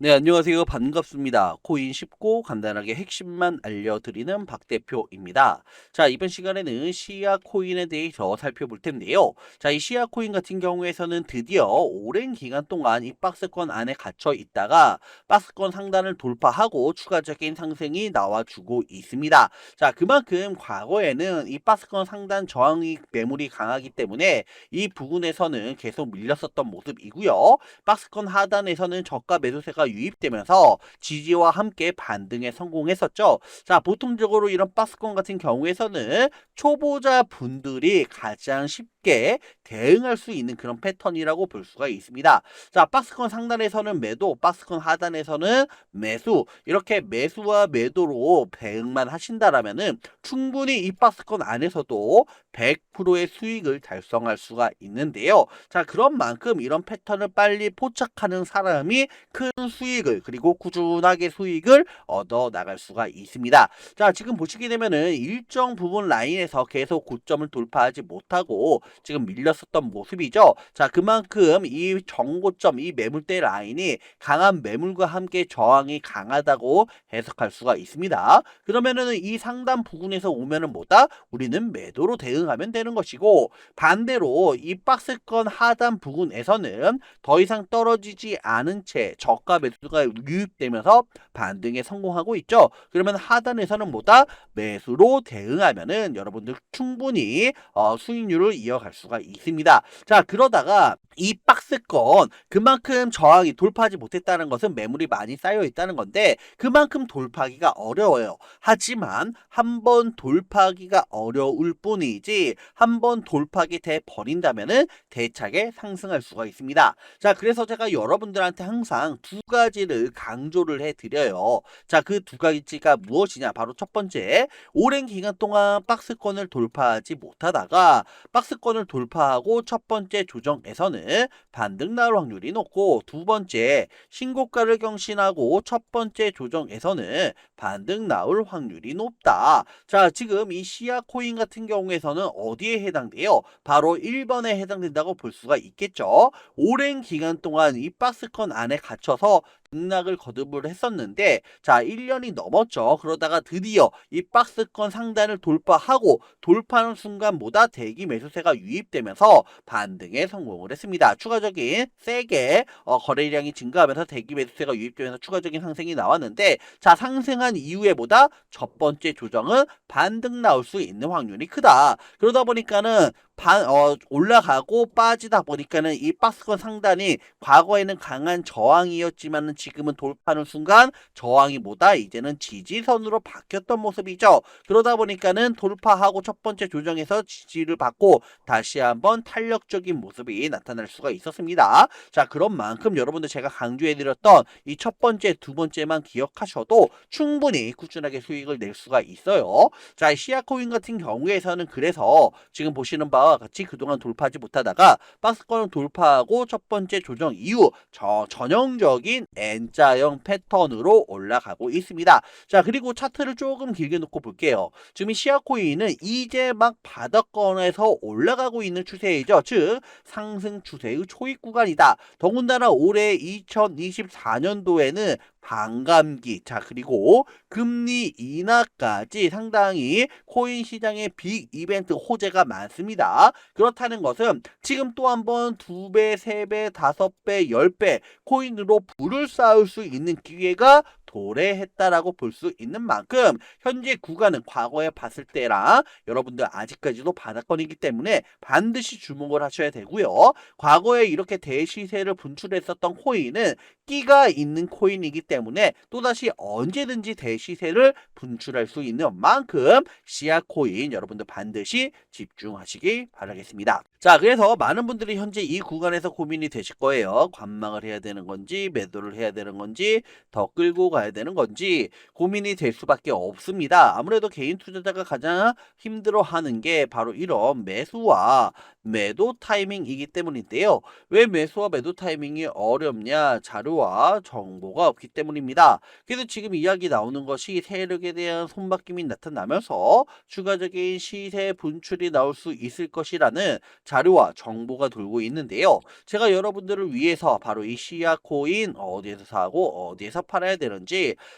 네, 안녕하세요. 반갑습니다. 코인 쉽고 간단하게 핵심만 알려드리는 박 대표입니다. 자, 이번 시간에는 시아 코인에 대해서 살펴볼 텐데요. 자, 이 시아 코인 같은 경우에서는 드디어 오랜 기간 동안 이 박스권 안에 갇혀 있다가 박스권 상단을 돌파하고 추가적인 상승이 나와주고 있습니다. 자, 그만큼 과거에는 이 박스권 상단 저항이 매물이 강하기 때문에 이 부분에서는 계속 밀렸었던 모습이고요. 박스권 하단에서는 저가 매수세가 유입되면서 지지와 함께 반등에 성공했었죠. 자, 보통적으로 이런 박스권 같은 경우에서는 초보자 분들이 가장 쉽게 대응할 수 있는 그런 패턴이라고 볼 수가 있습니다. 자, 박스권 상단에서는 매도, 박스권 하단에서는 매수, 이렇게 매수와 매도로 대응만 하신다라면은 충분히 이 박스권 안에서도 100%의 수익을 달성할 수가 있는데요. 자, 그런 만큼 이런 패턴을 빨리 포착하는 사람이 큰 수익을 그리고 꾸준하게 수익을 얻어 나갈 수가 있습니다. 자, 지금 보시게 되면은 일정 부분 라인에서 계속 고점을 돌파하지 못하고 지금 밀렸었던 모습이죠. 자, 그만큼 이 정고점, 이 매물대 라인이 강한 매물과 함께 저항이 강하다고 해석할 수가 있습니다. 그러면은 이 상단 부분에서 오면은 뭐다? 우리는 매도로 대응하면 되는 것이고 반대로 이 박스권 하단 부분에서는 더 이상 떨어지지 않은 채 저가 매 수가 유입되면서 반등에 성공하고 있죠. 그러면 하단에서는 뭐다? 매수로 대응하면은 여러분들 충분히 어, 수익률을 이어갈 수가 있습니다. 자, 그러다가 이 박스권 그만큼 저항이 돌파하지 못했다는 것은 매물이 많이 쌓여 있다는 건데 그만큼 돌파하기가 어려워요. 하지만 한 번 돌파하기가 어려울 뿐이지 한 번 돌파하게 돼 버린다면은 대차게 상승할 수가 있습니다. 자, 그래서 제가 여러분들한테 항상 두 가지를 강조를 해 드려요. 자, 그 두 가지가 무엇이냐? 바로 첫 번째, 오랜 기간 동안 박스권을 돌파하지 못하다가 박스권을 돌파하고 첫 번째 조정에서는 반등 나올 확률이 높고 두 번째 신고가를 경신하고 첫 번째 조정에서는 반등 나올 확률이 높다. 자, 지금 이 시아 코인 같은 경우에서는 어디에 해당돼요? 바로 1번에 해당된다고 볼 수가 있겠죠. 오랜 기간 동안 이 박스권 안에 갇혀서 등락을 거듭을 했었는데 자 1년이 넘었죠. 그러다가 드디어 이 박스권 상단을 돌파하고 돌파하는 순간보다 대기 매수세가 유입되면서 반등에 성공을 했습니다. 추가적인 세게 어, 거래량이 증가하면서 대기 매수세가 유입되면서 추가적인 상승이 나왔는데 자 상승한 이후에 보다 첫 번째 조정은 반등 나올 수 있는 확률이 크다. 그러다 보니까는 반, 어, 올라가고 빠지다 보니까는 이 박스권 상단이 과거에는 강한 저항이었지만은 지금은 돌파하는 순간 저항이 뭐다 이제는 지지선으로 바뀌었던 모습이죠. 그러다 보니까는 돌파하고 첫 번째 조정에서 지지를 받고 다시 한번 탄력적인 모습이 나타날 수가 있었습니다. 자, 그런 만큼 여러분들 제가 강조해드렸던 이 첫 번째, 두 번째만 기억하셔도 충분히 꾸준하게 수익을 낼 수가 있어요. 자, 시아코인 같은 경우에서는 그래서 지금 보시는 바와 같이 그동안 돌파하지 못하다가 박스권을 돌파하고 첫 번째 조정 이후 저 전형적인 N자형 패턴으로 올라가고 있습니다. 자, 그리고 차트를 조금 길게 놓고 볼게요. 지금 이 시아코인은 이제 막 바닥권에서 올라가고 있는 추세이죠. 즉, 상승 추세의 초입 구간이다. 더군다나 올해 2024년도에는 반감기, 자, 그리고 금리 인하까지 상당히 코인 시장의 빅 이벤트 호재가 많습니다. 그렇다는 것은 지금 또 한 번 두 배, 세 배, 다섯 배, 열 배 코인으로 불을 쌓을 수 있는 기회가 도래했다라고 볼 수 있는 만큼 현재 구간은 과거에 봤을 때랑 여러분들 아직까지도 바닥권이기 때문에 반드시 주목을 하셔야 되고요. 과거에 이렇게 대시세를 분출했었던 코인은 끼가 있는 코인이기 때문에 또다시 언제든지 대시세를 분출할 수 있는 만큼 시아 코인 여러분들 반드시 집중하시기 바라겠습니다. 자, 그래서 많은 분들이 현재 이 구간에서 고민이 되실 거예요. 관망을 해야 되는 건지 매도를 해야 되는 건지 더 끌고 가야 되는 건지 고민이 될 수밖에 없습니다. 아무래도 개인 투자자가 가장 힘들어하는 게 바로 이런 매수와 매도 타이밍이기 때문인데요. 왜 매수와 매도 타이밍이 어렵냐? 자료와 정보가 없기 때문입니다. 그래서 지금 이야기 나오는 것이 세력에 대한 손바뀜이 나타나면서 추가적인 시세 분출이 나올 수 있을 것이라는 자료와 정보가 돌고 있는데요. 제가 여러분들을 위해서 바로 이 시야 코인 어디에서 사고 어디에서 팔아야 되는지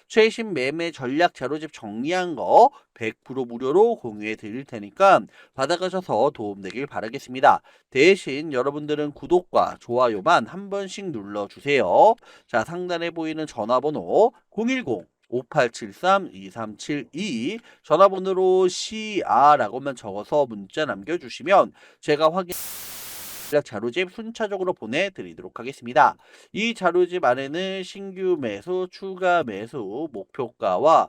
최신 매매 전략 자료집 정리한 거 100% 무료로 공유해 드릴 테니까 받아가셔서 도움되길 바라겠습니다. 대신 여러분들은 구독과 좋아요만 한 번씩 눌러주세요. 자, 상단에 보이는 전화번호 010 5873-2372 전화번호로 CR라고만 적어서 문자 남겨주시면 제가 확인 전략 자료집 순차적으로 보내드리도록 하겠습니다. 이 자료집 안에는 신규 매수, 추가 매수, 목표가와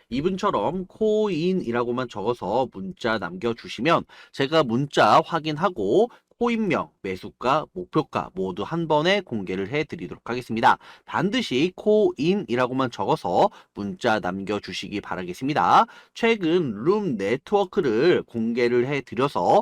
이분처럼 코인이라고만 적어서 문자 남겨주시면 제가 문자 확인하고 코인명, 매수가, 목표가 모두 한 번에 공개를 해드리도록 하겠습니다. 반드시 코인이라고만 적어서 문자 남겨주시기 바라겠습니다. 최근 룸 네트워크를 공개를 해드려서